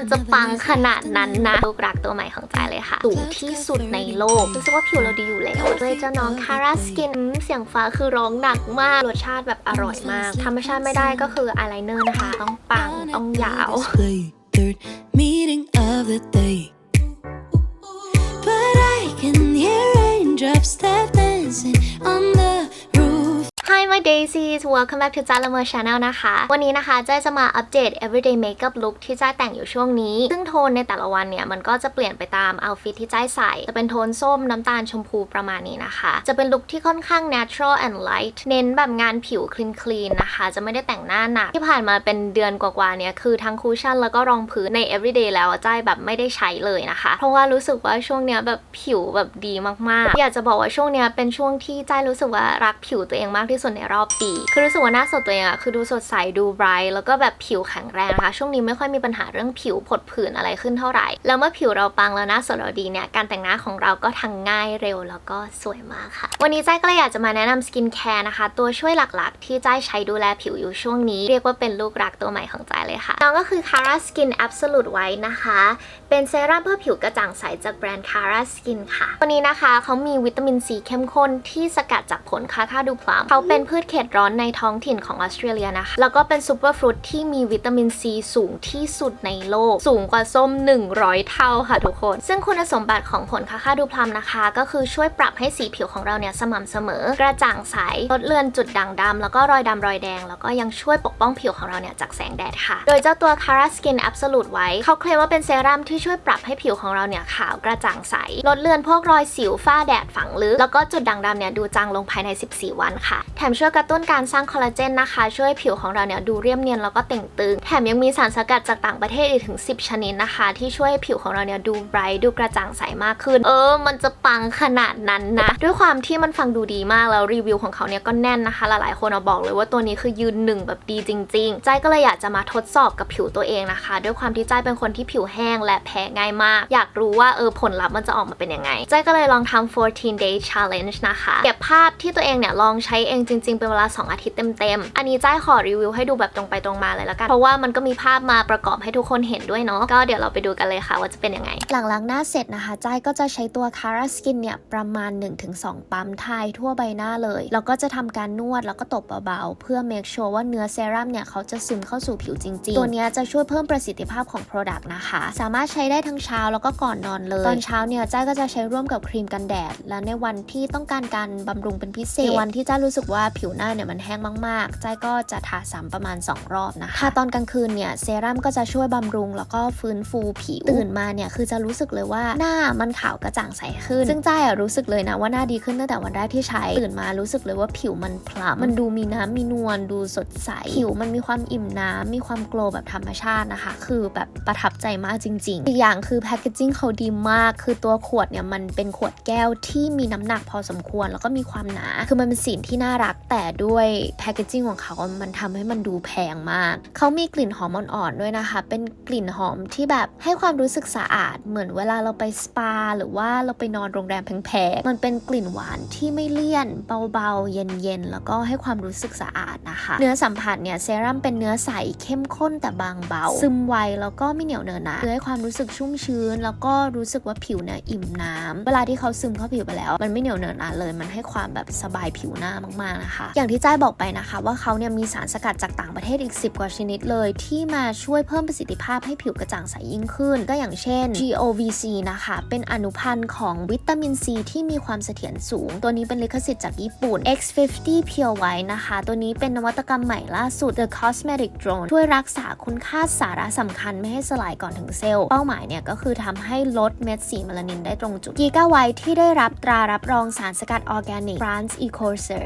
มันจะปังขนาดนั้นนะลูกรักตัวใหม่ของใจายเลยค่ะสูงที่สุดในโลกรู้สึกว่าผิวเราดีอยู่แล้วด้วยเจ้าน้องคาราสกินเสียงฟ้าคือร้องหนักมากรสชาติแบบอร่อยมาก ธรรมชาติไม่ได้ก็คืออายไลเนอร์นะคะ ต้องปัง ต้องยาว Play third meeting of the day. But I can hear Hi daisies welcome back to จ้าละเมอ Channel นะคะ วันนี้นะคะจ้าจะมาอัปเดต everyday makeup look ที่จ้าแต่งอยู่ช่วงนี้ ซึ่งโทนในแต่ละวันเนี่ย มันก็จะเปลี่ยนไปตาม outfit ที่จ้าใส่ จะเป็นโทนส้มน้ำตาลชมพูประมาณนี้นะคะ จะเป็นลุคที่ค่อนข้าง natural and light เน้นแบบงานผิว clean clean นะคะ จะไม่ได้แต่งหน้าหนัก ที่ผ่านมาเป็นเดือนกว่าๆเนี่ย คือทั้งคูชั่นแล้วก็รองพื้นใน everyday แล้วจ้าแบบไม่ได้ใช้เลยนะคะ เพราะว่ารู้สึกว่าช่วงเนี้ยแบบผิวแบบดีมากๆ อยากจะบอกว่าช่วงเนี้ยเป็นช่วงที่จ้ารู้สึกว่ารักผิวตัวเองมากที่สุดในรอบปี คือรู้สึกว่าหน้าสดตัวเองอะคือดูสดใสดูไบรท์แล้วก็แบบผิวแข็งแรงนะคะ ช่วงนี้ไม่ค่อยมีปัญหาเรื่องผิวผดผื่นอะไรขึ้นเท่าไหร่ แล้วเมื่อผิวเราปังแล้วหน้าสดเราดีเนี่ยการแต่งหน้าของเราก็ทั้งง่ายเร็วแล้วก็สวยมากค่ะ วันนี้จ้าก็เลยอยากจะมาแนะนำสกินแคร์นะคะ ตัวช่วยหลักๆ ที่จ้าใช้ดูแลผิวอยู่ช่วงนี้ เรียกว่าเป็นลูกรักตัวใหม่ของจ้าเลยค่ะน้องก็คือ Cara Skin Absolute White นะคะ เป็นเซรั่มเพื่อผิวกระจ่างใสจากแบรนด์ Cara Skin ค่ะวันนี้นะคะเขามีวิตามินซีเข้มข้นที่สกัดจากผลคาคาดูพลัมเขาเป็นพืชเขตร้อนในท้องถิ่นของออสเตรเลียนะคะ แล้วก็เป็นซูเปอร์ฟรุตที่มีวิตามินซีสูงที่สุดในโลก สูงกว่าส้ม 100 เท่าค่ะทุกคน ซึ่งคุณสมบัติของผลคาคาดูพลัมนะคะ ก็คือช่วยปรับให้สีผิวของเราเนี่ยสม่ำเสมอ กระจ่างใส ลดเลือนจุดด่างดำแล้วก็รอยดำรอยแดง แล้วก็ยังช่วยปกป้องผิวของเราเนี่ยจากแสงแดดค่ะ โดยเจ้าตัว Cara Skin Absolute ไว้เขาเคลมว่าเป็นเซรั่มที่ช่วยปรับให้ผิวของเราเนี่ยขาวกระจ่างใส ลดเลือนพวกรอยสิวฝ้าแดดฝังลึก แล้วก็จุดด่างดำเนี่ยดูจางลงภายใน 14 วันค่ะ แถมช่วยกระตุ้นการสร้างคอลลาเจนนะคะ ช่วยผิวของเราเนี่ยดูเรียบเนียนแล้วก็เต่งตึง แถมยังมีสารสกัดจากต่างประเทศอีกถึง 10 ชนิดนะคะ ที่ช่วยผิวของเราเนี่ยดูไบรท์ดูกระจ่างใสมากขึ้น เออ มันจะปังขนาดนั้นนะ ด้วยความที่มันฟังดูดีมากแล้วรีวิวของเขาเนี่ยก็แน่นนะคะ หลายๆคนเอาบอกเลยว่าตัวนี้คือยืนหนึ่งแบบดีจริง ๆ ใจก็เลยอยากจะมาทดสอบกับผิวตัวเองนะคะ ด้วยความที่ใจเป็นคนที่ผิวแห้งและแพ้ง่ายมาก อยากรู้ว่าเออผลลัพธ์มันจะออกมาเป็นยังไงใจก็เลยลองทำ14 day challenge นะคะเก็บภาพที่ตัวเองเนี่ยลองใช้เองจริงเป็นเวลา 2 อาทิตย์เต็มๆ อันนี้ใจขอรีวิวให้ดูแบบตรงไปตรงมาเลยละกัน เพราะว่ามันก็มีภาพมาประกอบให้ทุกคนเห็นด้วยเนาะ ก็เดี๋ยวเราไปดูกันเลยค่ะว่าจะเป็นยังไง หลังล้างหน้าเสร็จนะคะใจก็จะใช้ตัว Cara Skin เนี่ยประมาณ 1-2 ปั๊มทายทั่วใบหน้าเลย แล้วก็จะทำการนวดแล้วก็ตบเบาๆ เพื่อ make sure ว่าเนื้อเซรั่มเนี่ยเขาจะซึมเข้าสู่ผิวจริงๆ ตัวเนี้ยจะช่วยเพิ่มประสิทธิภาพของ Product นะคะ สามารถใช้ได้ทั้งเช้าแล้วก็ก่อนนอนเลย ตอนเช้าเนี่ยจ้าก็จะใช้ร่วมกับครีมกันแดด และในวันที่ต้องการการบำรุงเป็นพิเศษ ในวันที่จ้ารู้สึกว่าผิวหน้าเนี่ยมันแห้งมากๆจ้าก็จะทาซ้ำประมาณ 2 รอบนะคะถ้าตอนกลางคืนเนี่ยเซรั่มก็จะช่วยบำรุง แล้วก็ฟื้นฟูผิวตื่นมาเนี่ยคือจะรู้สึกเลยว่าหน้ามันขาวกระจ่างใสขึ้น ซึ่งจ้าอะรู้สึกเลยนะว่าหน้าดีขึ้นตั้งแต่วันแรกที่ใช้ตื่นมารู้สึกเลยว่าผิวมันพล้ำมันดูมีน้ำมีนวลดูสดใสผิวมันมีความอิ่มน้ำมีความโกลแบบธรรมชาตินะคะ คือแบบประทับใจมากจริง ๆ อีกอย่างคือแพคเกจจิ้งเขาดีมาก คือตัวขวดเนี่ยมันเป็นขวดแก้วที่มีน้ำหนักพอสมควร แล้วก็มีความหนา คือมันเป็นสีที่น่ารักแต่แต่ด้วยแพคเกจิ้งของเขา มันทำให้มันดูแพงมาก เขามีกลิ่นหอมอ่อนๆด้วยนะคะ เป็นกลิ่นหอมที่แบบให้ความรู้สึกสะอาด เหมือนเวลาเราไปสปา หรือว่าเราไปนอนโรงแรมแพงๆ มันเป็นกลิ่นหวานที่ไม่เลี่ยน เบาๆ เย็นๆ แล้วก็ให้ความรู้สึกสะอาดนะคะ เนื้อสัมผัสเนี่ยเซรั่มเป็นเนื้อใสเข้มข้นแต่บางเบา ซึมไวแล้วก็ไม่เหนียวเนอะนะคือให้ความรู้สึกชุ่มชื้น แล้วก็รู้สึกว่าผิวเนี่ยอิ่มน้ำเวลาที่เขาซึมเข้าผิวไปแล้ว มันไม่เหนียวเนอะหนะเลย มันให้ความแบบสบายผิวหน้ามากๆนะคะอย่างที่จ้ายบอกไปนะคะ ว่าเขาเนี่ยมีสารสกัดจากต่างประเทศอีก 10 กว่าชนิดเลย ที่มาช่วยเพิ่มประสิทธิภาพให้ผิวกระจ่างใสยิ่งขึ้น ก็อย่างเช่น GOVC นะคะ เป็นอนุพันธ์ของวิตามินซีที่มีความเสถียรสูง ตัวนี้เป็นลิขสิทธิ์จากญี่ปุ่น X50 Pure White นะคะ ตัวนี้เป็นนวัตกรรมใหม่ล่าสุด The Cosmetic Drone ช่วยรักษาคุณค่าสาระสำคัญไม่ให้สลายก่อนถึงเซลล์ เป้าหมายเนี่ยก็คือทำให้ลดเม็ดสีเมลานินได้ตรงจุด Giga White ที่ได้รับตรารับรองสารสกัดออร์แกนิก France Ecoser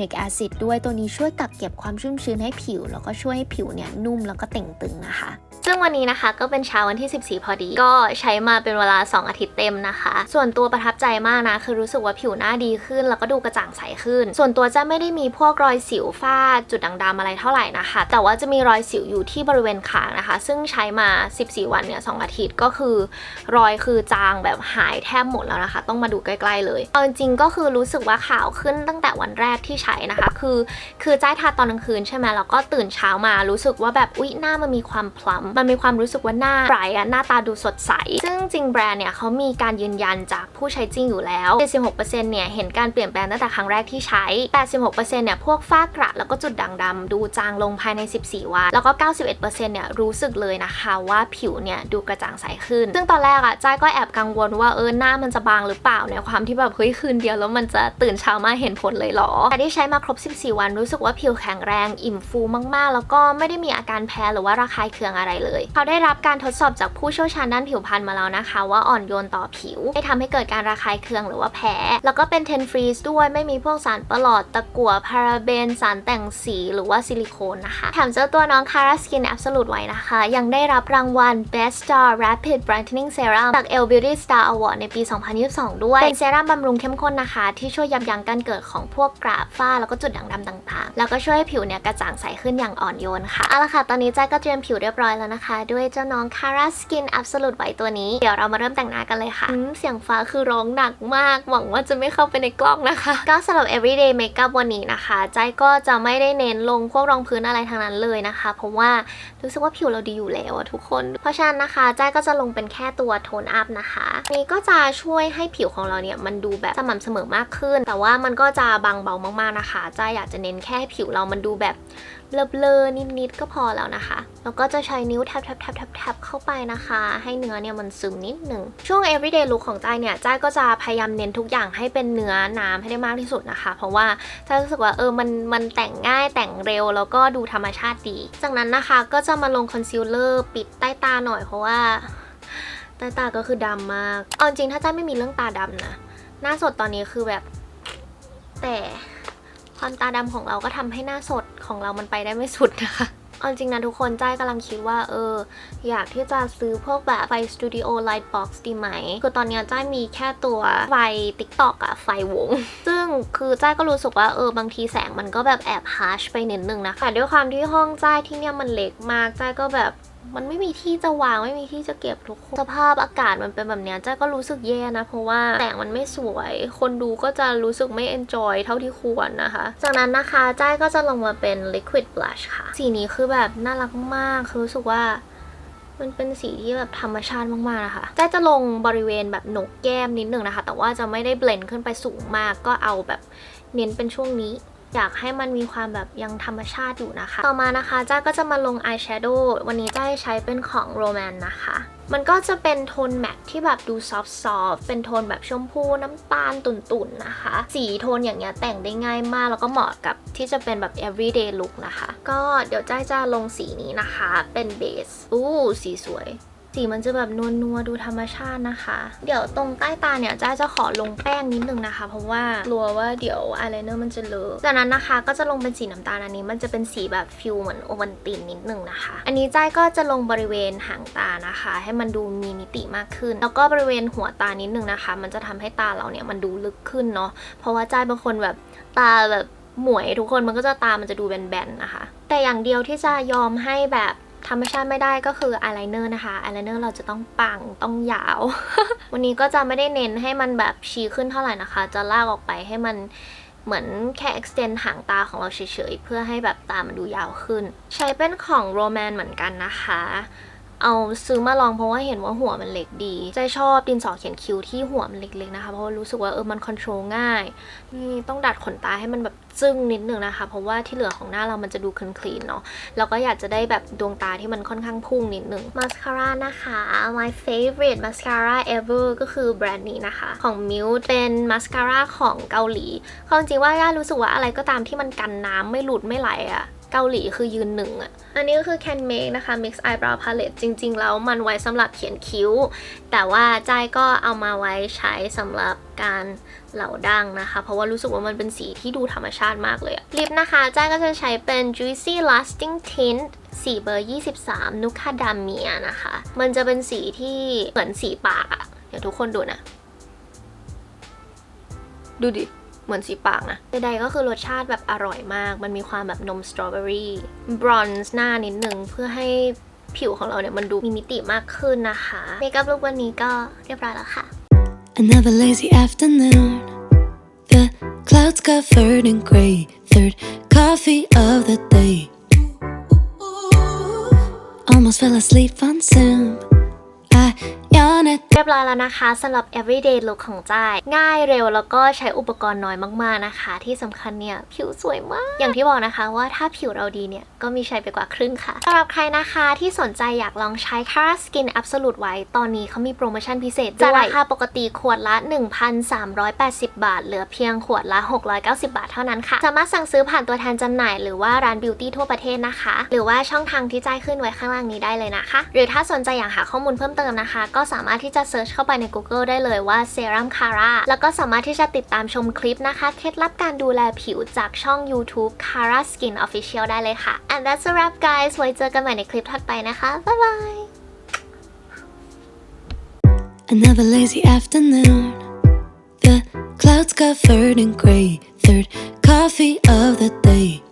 นิกแอซิดด้วยตัวนี้ช่วยกักเก็บความชุ่มชื้นให้ผิว แล้วก็ช่วยให้ผิวเนี่ยนุ่มแล้วก็เต่งตึงนะคะ ซึ่งวันนี้นะคะก็เป็นเช้าวันที่ 14 พอดี ก็ใช้มาเป็นเวลา 2 อาทิตย์เต็มนะคะ ส่วนตัวประทับใจมากนะ คือรู้สึกว่าผิวหน้าดีขึ้น แล้วก็ดูกระจ่างใสขึ้น ส่วนตัวจะไม่ได้มีพวกรอยสิวฝ้าจุดด่างดำอะไรเท่าไหร่นะคะ แต่ว่าจะมีรอยสิวอยู่ที่บริเวณคางนะคะ ซึ่งใช้มา 14 วันเนี่ย2อาทิตย์ก็คือ รอยคือจางแบบหายแทบหมดแล้วนะคะ ต้องมาดูใกล้ๆเลยเอาจริงก็คือรู้สึกว่าขาวขึ้นตั้งแต่วันแรกที่ใช้นะคะ คือคือจ้ายทาตอนกลางคืนใช่ไหมแล้วก็ตื่นเช้ามารู้สึกว่าแบบอุ๊ยหน้ามันมีความพลัมมันมีความรู้สึกว่าหน้าไบรท์อะหน้าตาดูสดใส ซึ่งจริงแบรนด์เนี่ยเขามีการยืนยันจากผู้ใช้จริงอยู่แล้ว 76%เนี่ยเห็นการเปลี่ยนแปลงตั้งแต่ครั้งแรกที่ใช้ 86%เนี่ยพวกฝ้ากระแล้วก็จุดด่างดำดูจางลงภายใน 14 วัน แล้วก็ 91%เนี่ยรู้สึกเลยนะคะว่าผิวเนี่ยดูกระจ่างใสขึ้น ซึ่งตอนแรกอะจ้ายก็แอบกังวลว่าเออหน้ามันจะบางหรือเปล่าในความที่แบบเฮ้ยคืนเดียวแล้วมันจะตื่นเช้ามาเห็นผลเลยหรอ แต่ที่ใช้มาครบ 14 วันรู้สึกว่าผิวแข็งแรงอิ่มฟูมากๆ แล้วก็ไม่ได้มีอาการแพ้หรือว่าระคายเคืองอะไรเลย เขาได้รับการทดสอบจากผู้เชี่ยวชาญด้านผิวพรรณมาแล้วนะคะ ว่าอ่อนโยนต่อผิว ไม่ทำให้เกิดการระคายเคืองหรือว่าแพ้ แล้วก็เป็นเทนฟรีสด้วยไม่มีพวกสารประหลอดตะกั่วพาราเบน สารแต่งสีหรือว่าซิลิโคนนะคะแถมเจ้าตัวน้อง Cara Skin Absolut ไว้นะคะ ยังได้รับรางวัล Best Star Rapid Brightening Serum จาก Elle Beauty Star Award ในปี 2022 ด้วย เป็นเซรั่มบำรุงเข้มข้นนะคะ ที่ช่วยยับยั้งการเกิดของพวกกระฝ้า แล้วก็จุดด่างดำต่างๆ แล้วก็ช่วยให้ผิวเนี่ยกระจ่างใสขึ้นอย่างอ่อนโยนค่ะเอาละค่ะ ตอนนี้จ้าก็เตรียมผิวเรียบร้อยแล้วนะคะ ด้วยเจ้าน้อง Cara Skin Absolute ไว้ตัวนี้ เดี๋ยวเรามาเริ่มแต่งหน้ากันเลยค่ะอืมเสียงฟ้าคือร้องหนักมาก หวังว่าจะไม่เข้าไปในกล้องนะคะ ก็สำหรับ everyday makeup วันนี้นะคะจ้ายก็จะไม่ได้เน้นลงพวกรองพื้นอะไรทางนั้นเลยนะคะ เพราะว่ารู้สึกว่าผิวเราดีอยู่แล้วอะทุกคน เพราะฉะนั้นนะคะจ้ายก็จะลงเป็นแค่ตัวโทนอัพนะคะนี่ก็จะช่วยให้ผิวของเราเนี่ยมันดูแบบสม่ำเสมอมากขึ้น แต่ว่ามันก็จะบางเบามากๆนะคะจ้ายอยากจะเน้นแค่ให้ผิวเรามันดูแบบ เบลอๆนิดๆก็พอแล้วนะคะ แล้วก็จะใช้นิ้วแทบๆๆๆๆเข้าไปนะคะ ให้เนื้อเนี่ยมันซึมนิดหนึ่งช่วง everyday look ของจ้ายเนี่ยจ้ายก็จะพยายามเน้นทุกอย่างให้เป็นเนื้อน้ำให้ได้มากที่สุดนะคะ เพราะว่าจ้ายรู้สึกว่าเออมันมันแต่งง่ายแต่งเร็วแล้วก็ดูธรรมชาติดี จากนั้นนะคะก็จะมาลงคอนซีลเลอร์ปิดใต้ตาหน่อยเพราะว่าใต้ตาก็คือดำมากเอาจริงถ้าจ้าไม่มีเรื่องตาดำนะหน้าสดตอนนี้คือแบบแต่ความตาดำของเราก็ทำให้หน้าสด ของเรามันไปได้ไม่สุดนะคะเอาจริงนะทุกคนจ้ายกำลังคิดว่าเออ อยากที่จะซื้อพวกแบบไฟสตูดิโอไลท์บ็อกซ์ดีไหม คือตอนนี้จ้ายมีแค่ตัวไฟติ๊กตอกอะไฟวง ซึ่งคือจ้ายก็รู้สึกว่าเออบางทีแสงมันก็แบบแอบฮาร์ชไปนิดนึงนะคะแต่ด้วยความที่ห้องจ้ายที่เนี่ยมันเล็กมากจ้ายก็แบบ มันไม่มีที่จะวางไม่มีที่จะเก็บทุกคนสภาพอากาศมันเป็นแบบเนี้ยจ้าก็รู้สึกแย่นะ เพราะว่าแสงมันไม่สวย คนดูก็จะรู้สึกไม่ enjoy เท่าที่ควรนะคะ จากนั้นนะคะจ้าก็จะลงมาเป็น liquid blush ค่ะ สีนี้คือแบบน่ารักมากคือรู้สึกว่ามันเป็นสีที่แบบธรรมชาติมากๆนะคะจ้าจะลงบริเวณแบบหนกแก้มนิดนึงนะคะ แต่ว่าจะไม่ได้เบลนด์ขึ้นไปสูงมาก ก็เอาแบบเน้นเป็นช่วงนี้ อยากให้มันมีความแบบยังธรรมชาติอยู่นะคะ ต่อมานะคะจ้าก็จะมาลงอายแชโดว์วันนี้จ้าใช้เป็นของโรแมนนะคะมันก็จะเป็นโทนแมทที่แบบดูซอฟต์ๆเป็นโทนแบบชมพูน้ำตาลตุ่นๆนะคะ สีโทนอย่างเงี้ยแต่งได้ง่ายมาก แล้วก็เหมาะกับที่จะเป็นแบบ everyday look นะคะ ก็เดี๋ยวจ้าจะลงสีนี้นะคะ เป็นเบส อู้ สีสวย สีมันจะแบบนวลๆดูธรรมชาตินะคะ เดี๋ยวตรงใต้ตาเนี่ยจ้าจะขอลงแป้งนิดนึงนะคะ เพราะว่ากลัวว่าเดี๋ยวอายไลเนอร์มันจะเลอะจากนั้นนะคะก็จะลงเป็นสีน้ำตาลอันนี้ มันจะเป็นสีแบบฟิลเหมือนโอวันตินนิดนึงนะคะ อันนี้จ้าก็จะลงบริเวณหางตานะคะ ให้มันดูมีมิติมากขึ้น แล้วก็บริเวณหัวตานิดนึงนะคะ มันจะทำให้ตาเราเนี่ยมันดูลึกขึ้นเนาะเพราะว่าจ้าเป็นคนแบบตาแบบหมวยทุกคนมันก็จะตามันจะดูแบนๆนะคะ แต่อย่างเดียวที่จะยอมให้แบบ ธรรมชาติไม่ได้ก็คืออายไลเนอร์นะคะอายไลเนอร์เราจะต้องปังต้องยาว วันนี้ก็จะไม่ได้เน้นให้มันแบบชี้ขึ้นเท่าไหร่นะคะ จะลากออกไปให้มันเหมือนแค่ extend หางตาของเราเฉยๆ เพื่อให้แบบตามันดูยาวขึ้น ใช้เป็นของโรแมนเหมือนกันนะคะ เอาซื้อมาลองเพราะว่าเห็นว่าหัวมันเล็กดีใจชอบดินสอเขียนคิ้วที่หัวมันเล็กๆนะคะเพราะว่ารู้สึกว่าเออมันคอนโทรลง่ายนี่ต้องดัดขนตาให้มันแบบจึ้งนิดนึงนะคะ เพราะว่าที่เหลือของหน้าเรามันจะดูคลีนๆเนาะแล้วก็อยากจะได้แบบดวงตาที่มันค่อนข้างพุ่งนิดนึงมาสคาร่านะคะ my favorite mascara ever ก็คือแบรนด์นี้นะคะ ของ m i l เป็นมาสคาร่าของเกาหลีความจริงว่าย่ารู้สึกว่าอะไรก็ตามที่มันกันน้ำไม่หลุดไม่ไหลอะ เกาหลีคือยืนหนึ่งอะอันนี้ก็คือ Can Make นะคะ Mix Eyebrow Palette จริง ๆ แล้วมันไว้สำหรับเขียนคิ้ว แต่ว่าใจายก็เอามาไว้ใช้สำหรับการเหลาดังนะคะ เพราะว่ารู้สึกว่ามันเป็นสีที่ดูธรรมชาติมากเลยอะลิปนะคะจ้ายก็จะใช้เป็น Juicy Lasting Tint สีเบอร์ 23 นุคาดาเมียนะคะ มันจะเป็นสีที่เหมือนสีปากอะเดี๋ยวทุกคนดูนะ ดูดิ เหมือนสีปากนะใดๆก็คือรสชาติแบบอร่อยมาก มันมีความแบบนมสตรอเบอรี่บรอนซ์หน้านิดนึงเพื่อให้ผิวของเราเนี่ยมันดูมีมิติมากขึ้นนะคะเมคอัพลุควันนี้ก็เรียบร้อยแล้วค่ะ Another lazy afternoon. The clouds covered in gray. Third coffee of the day. Almost fell asleep on Zoom. เรียบร้อยแล้วนะคะสำหรับ everyday look ของจ้ายง่ายเร็วแล้วก็ใช้อุปกรณ์น้อยมากๆนะคะ ที่สำคัญเนี่ย ผิวสวยมาก อย่างที่บอกนะคะว่าถ้าผิวเราดีเนี่ย ก็มีใช้ไปกว่าครึ่งค่ะสำหรับใครนะคะที่สนใจอยากลองใช้ Cara Skin Absolute ไว้ ตอนนี้เขามีโปรโมชั่นพิเศษจากราคาปกติขวดละ 1,380 บาท เหลือเพียงขวดละ 690 บาทเท่านั้นค่ะ สามารถสั่งซื้อผ่านตัวแทนจำหน่ายหรือว่าร้านบิวตี้ทั่วประเทศนะคะ หรือว่าช่องทางที่จ้ายขึ้นไว้ข้างล่างนี้ได้เลยนะคะ หรือถ้าสนใจอยากหาข้อมูลเพิ่มเติมนะคะ ก็สามารถที่จะเซิร์ชเข้าไปใน Google ได้เลยว่าเซรั่มคาร่าแล้วก็สามารถที่จะติดตามชมคลิปนะคะ เคล็ดลับการดูแลผิวจากช่อง YouTube Cara Skin Official ได้เลยค่ะ and that's a wrap guys ไว้เจอกันใหม่ในคลิปถัดไปนะคะ บ๊ายบาย another lazy afternoon. The clouds covered in gray. Third coffee of the day.